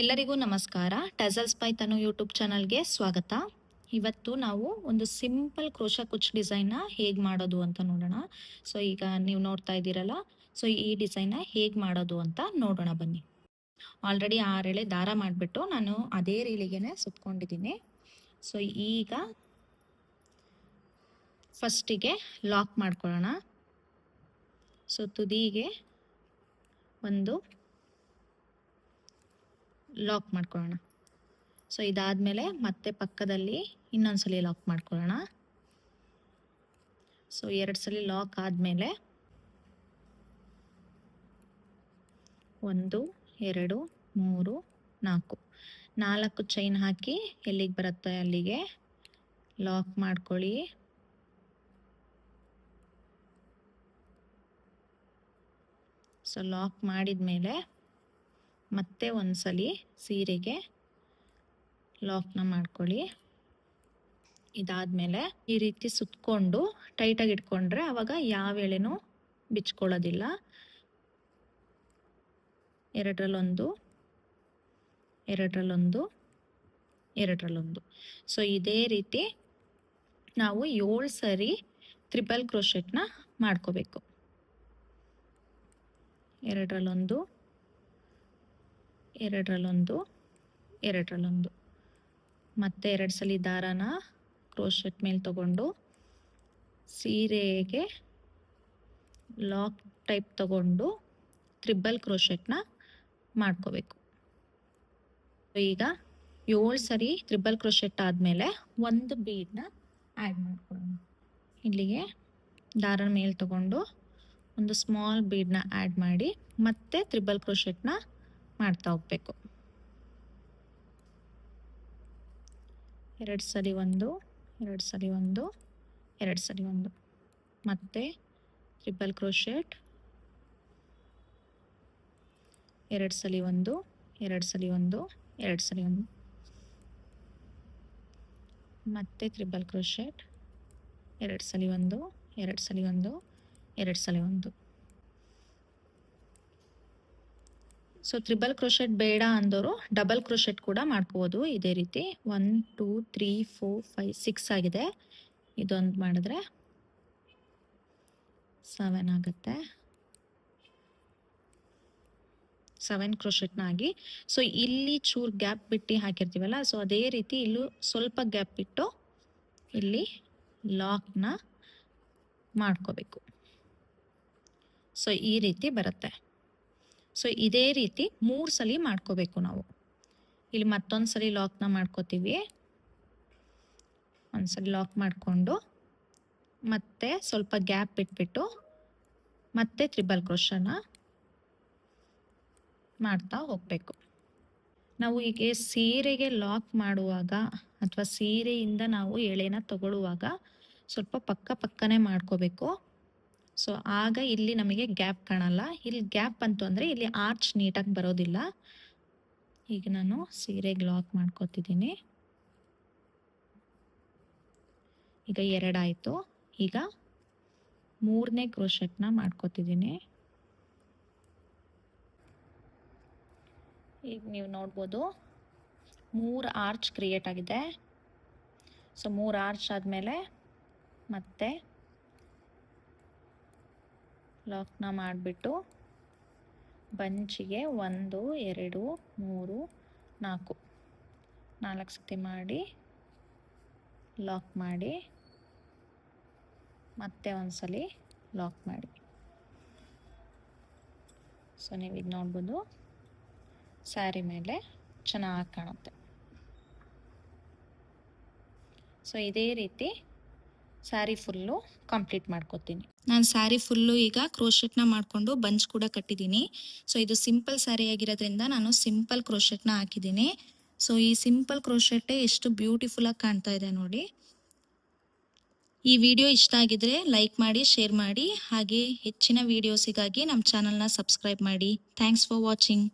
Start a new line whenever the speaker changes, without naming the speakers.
ಎಲ್ಲರಿಗೂ ನಮಸ್ಕಾರ. ಟಜಲ್ಸ್ by Tanu YouTube ಚಾನಲ್ಗೆ ಸ್ವಾಗತ. ಇವತ್ತು ನಾವು ಒಂದು ಸಿಂಪಲ್ ಕ್ರೋಶ ಕುಚ್ ಡಿಸೈನ್ನ ಹೇಗೆ ಮಾಡೋದು ಅಂತ ನೋಡೋಣ. ಸೊ ಈಗ ನೀವು ನೋಡ್ತಾ ಇದ್ದೀರಲ್ಲ ಸೊ ಈ ಡಿಸೈನ್ನ ಹೇಗೆ ಮಾಡೋದು ಅಂತ ನೋಡೋಣ ಬನ್ನಿ. ಆಲ್ರೆಡಿ ಆರೆಳೆ ದಾರ ಮಾಡಿಬಿಟ್ಟು ನಾನು ಅದೇ ರೀಲಿಗೆನೆ ಸುತ್ಕೊಂಡಿದ್ದೀನಿ. ಸೊ ಈಗ ಫಸ್ಟಿಗೆ ಲಾಕ್ ಮಾಡ್ಕೊಳ್ಳೋಣ. ಸೊ ತುದಿಗೆ ಒಂದು ಲಾಕ್ ಮಾಡ್ಕೊಳ್ಳೋಣ. ಸೊ ಇದಾದಮೇಲೆ ಮತ್ತೆ ಪಕ್ಕದಲ್ಲಿ ಇನ್ನೊಂದು ಸಲ ಲಾಕ್ ಮಾಡ್ಕೊಳ್ಳೋಣ. ಸೊ ಎರಡು ಸಲ ಲಾಕ್ ಆದಮೇಲೆ ಒಂದು, ಎರಡು, ಮೂರು, ನಾಲ್ಕು. ನಾಲ್ಕು ಚೈನ್ ಹಾಕಿ ಎಲ್ಲಿಗೆ ಬರುತ್ತೆ ಅಲ್ಲಿಗೆ ಲಾಕ್ ಮಾಡ್ಕೊಳ್ಳಿ. ಸೊ ಲಾಕ್ ಮಾಡಿದ ಮೇಲೆ ಮತ್ತೆ ಒಂದ್ಸಲಿ ಸೀರೆಗೆ ಲಾಕ್ನ ಮಾಡ್ಕೊಳ್ಳಿ. ಇದಾದಮೇಲೆ ಈ ರೀತಿ ಸುತ್ತಕೊಂಡು ಟೈಟಾಗಿ ಇಟ್ಕೊಂಡ್ರೆ ಆವಾಗ ಯಾವ ಎಳೆನೂ ಬಿಚ್ಕೊಳ್ಳೋದಿಲ್ಲ. ಎರಡರಲ್ಲೊಂದು ಎರಡರಲ್ಲೊಂದು ಎರಡರಲ್ಲೊಂದು. ಸೊ ಇದೇ ರೀತಿ ನಾವು ಏಳು ಸರಿ ತ್ರಿಬಲ್ ಕ್ರೋಶೆಟ್ನ ಮಾಡ್ಕೋಬೇಕು. ಎರಡರಲ್ಲೊಂದು ಎರಡರಲ್ಲೊಂದು ಎರಡರಲ್ಲೊಂದು. ಮತ್ತೆ ಎರಡು ಸಲ ದಾರಾನ ಕ್ರೋಶೆಟ್ ಮೇಲೆ ತಗೊಂಡು ಸೀರೆಗೆ ಲಾಕ್ ಟೈಪ್ ತಗೊಂಡು ತ್ರಿಬಲ್ ಕ್ರೋಶೆಟ್ನ ಮಾಡ್ಕೋಬೇಕು. ಈಗ ಏಳು ಸರಿ ತ್ರಿಬಲ್ ಕ್ರೋಶೆಟ್ ಆದಮೇಲೆ ಒಂದು ಬೀಡನ್ನ ಆ್ಯಡ್ ಮಾಡ್ಕೊಳ್ಳೋಣ ಇಲ್ಲಿಗೆ ದಾರನ ಮೇಲೆ ತಗೊಂಡು ಒಂದು ಸ್ಮಾಲ್ ಬೀಡನ್ನ ಆ್ಯಡ್ ಮಾಡಿ ಮತ್ತೆ ತ್ರಿಬಲ್ ಕ್ರೋಶೆಟ್ನ ಮಾಡ್ತಾ ಹೋಗ್ಬೇಕು. ಎರಡು ಸಲ ಒಂದು, ಎರಡು ಸಲ ಒಂದು, ಎರಡು ಸಲ ಒಂದು. ಮತ್ತೆ ಟ್ರಿಪಲ್ ಕ್ರೋಶೆಟ್ ಎರಡು ಸಲ ಒಂದು, ಎರಡು ಸಲ ಒಂದು, ಎರಡು ಸಲ ಒಂದು. ಮತ್ತೆ ತ್ರಿಬಲ್ ಕ್ರೋಶೆಟ್ ಎರಡು ಸಲ ಒಂದು, ಎರಡು ಸಲ ಒಂದು, ಎರಡು ಸಲ ಒಂದು. ಸೊ ತ್ರಿಬಲ್ ಕ್ರೋಶೆಟ್ ಬೇಡ ಅಂದರು ಡಬಲ್ ಕ್ರೋಶೆಟ್ ಕೂಡ ಮಾಡ್ಕೋಬೋದು ಇದೇ ರೀತಿ. One two three four five six ಆಗಿದೆ. ಇದೊಂದು ಮಾಡಿದ್ರೆ ಸೆವೆನ್ ಆಗುತ್ತೆ. ಸೆವೆನ್ ಕ್ರೋಶೆಟ್ನ ಆಗಿ. ಸೊ ಇಲ್ಲಿ ಚೂರು ಗ್ಯಾಪ್ ಬಿಟ್ಟು ಹಾಕಿರ್ತೀವಲ್ಲ ಸೊ ಅದೇ ರೀತಿ ಇಲ್ಲೂ ಸ್ವಲ್ಪ ಗ್ಯಾಪ್ ಬಿಟ್ಟು ಇಲ್ಲಿ ಲಾಕ್ನ ಮಾಡ್ಕೋಬೇಕು. ಸೊ ಈ ರೀತಿ ಬರುತ್ತೆ. ಸೊ ಇದೇ ರೀತಿ ಮೂರು ಸಲ ಮಾಡ್ಕೋಬೇಕು ನಾವು. ಇಲ್ಲಿ ಮತ್ತೊಂದು ಸಲ ಲಾಕ್ನ ಮಾಡ್ಕೋತೀವಿ. ಒಂದ್ಸಲಿ ಲಾಕ್ ಮಾಡಿಕೊಂಡು ಮತ್ತೆ ಸ್ವಲ್ಪ ಗ್ಯಾಪ್ ಬಿಟ್ಬಿಟ್ಟು ಮತ್ತೆ ತ್ರಿಬಲ್ ಕ್ರೋಶನ ಮಾಡ್ತಾ ಹೋಗಬೇಕು. ನಾವು ಈಗ ಸೀರೆಗೆ ಲಾಕ್ ಮಾಡುವಾಗ ಅಥವಾ ಸೀರೆಯಿಂದ ನಾವು ಎಳೆನ ತಗೊಳ್ಳುವಾಗ ಸ್ವಲ್ಪ ಪಕ್ಕ ಪಕ್ಕನೇ ಮಾಡ್ಕೋಬೇಕು. ಸೊ, ಆಗ ಇಲ್ಲಿ ನಮಗೆ ಗ್ಯಾಪ್ ಕಾಣಲ್ಲ. ಇಲ್ಲಿ ಗ್ಯಾಪ್ ಬಂತು ಅಂದರೆ ಇಲ್ಲಿ ಆರ್ಚ್ ನೀಟಾಗಿ ಬರೋದಿಲ್ಲ. ಈಗ ನಾನು ಸೀರೆ ಗ್ಲಾಕ್ ಮಾಡ್ಕೋತಿದ್ದೀನಿ. ಈಗ ಎರಡಾಯಿತು. ಈಗ ಮೂರನೇ ಕ್ರೋಶೆಟ್ನ ಮಾಡ್ಕೋತಿದ್ದೀನಿ. ಈಗ ನೀವು ನೋಡ್ಬೋದು, ಮೂರು ಆರ್ಚ್ ಕ್ರಿಯೇಟ್ ಆಗಿದೆ. ಸೊ, ಮೂರು ಆರ್ಚ್ ಆದಮೇಲೆ ಮತ್ತೆ ಲಾಕ್ನ ಮಾಡಿಬಿಟ್ಟು ಬಂಚಿಗೆ ಒಂದು, ಎರಡು, ಮೂರು, ನಾಲ್ಕು. ನಾಲ್ಕು ಸತಿ ಮಾಡಿ ಲಾಕ್ ಮಾಡಿ ಮತ್ತೆ ಒಂದ್ಸಲಿ ಲಾಕ್ ಮಾಡಿ. ಸೊ ನೀವು ಇದು ನೋಡ್ಬೋದು. ಸ್ಯಾರಿ ಮೇಲೆ ಚೆನ್ನಾಗಿ ಕಾಣುತ್ತೆ. ಸೊ ಇದೇ ರೀತಿ ಸ್ಯಾರಿ ಫುಲ್ಲು ಕಂಪ್ಲೀಟ್ ಮಾಡ್ಕೋತೀನಿ. ನಾನು ಸ್ಯಾರಿ ಫುಲ್ಲು ಈಗ ಕ್ರೋಶೆಟ್ನ ಮಾಡಿಕೊಂಡು ಬಂಚ್ ಕೂಡ ಕಟ್ಟಿದ್ದೀನಿ. ಸೊ ಇದು ಸಿಂಪಲ್ ಸ್ಯಾರಿ ಆಗಿರೋದ್ರಿಂದ ನಾನು ಸಿಂಪಲ್ ಕ್ರೋಶೆಟ್ನ ಹಾಕಿದ್ದೀನಿ. ಸೊ ಈ ಸಿಂಪಲ್ ಕ್ರೋಶೆಟ್ಟೇ ಎಷ್ಟು ಬ್ಯೂಟಿಫುಲ್ಲಾಗಿ ಕಾಣ್ತಾ ಇದೆ ನೋಡಿ. ಈ ವಿಡಿಯೋ ಇಷ್ಟ ಆಗಿದ್ರೆ ಲೈಕ್ ಮಾಡಿ, ಶೇರ್ ಮಾಡಿ. ಹಾಗೆ ಹೆಚ್ಚಿನ ವಿಡಿಯೋಸಿಗಾಗಿ ನಮ್ಮ ಚಾನಲ್ನ ಸಬ್ಸ್ಕ್ರೈಬ್ ಮಾಡಿ. Thanks for watching.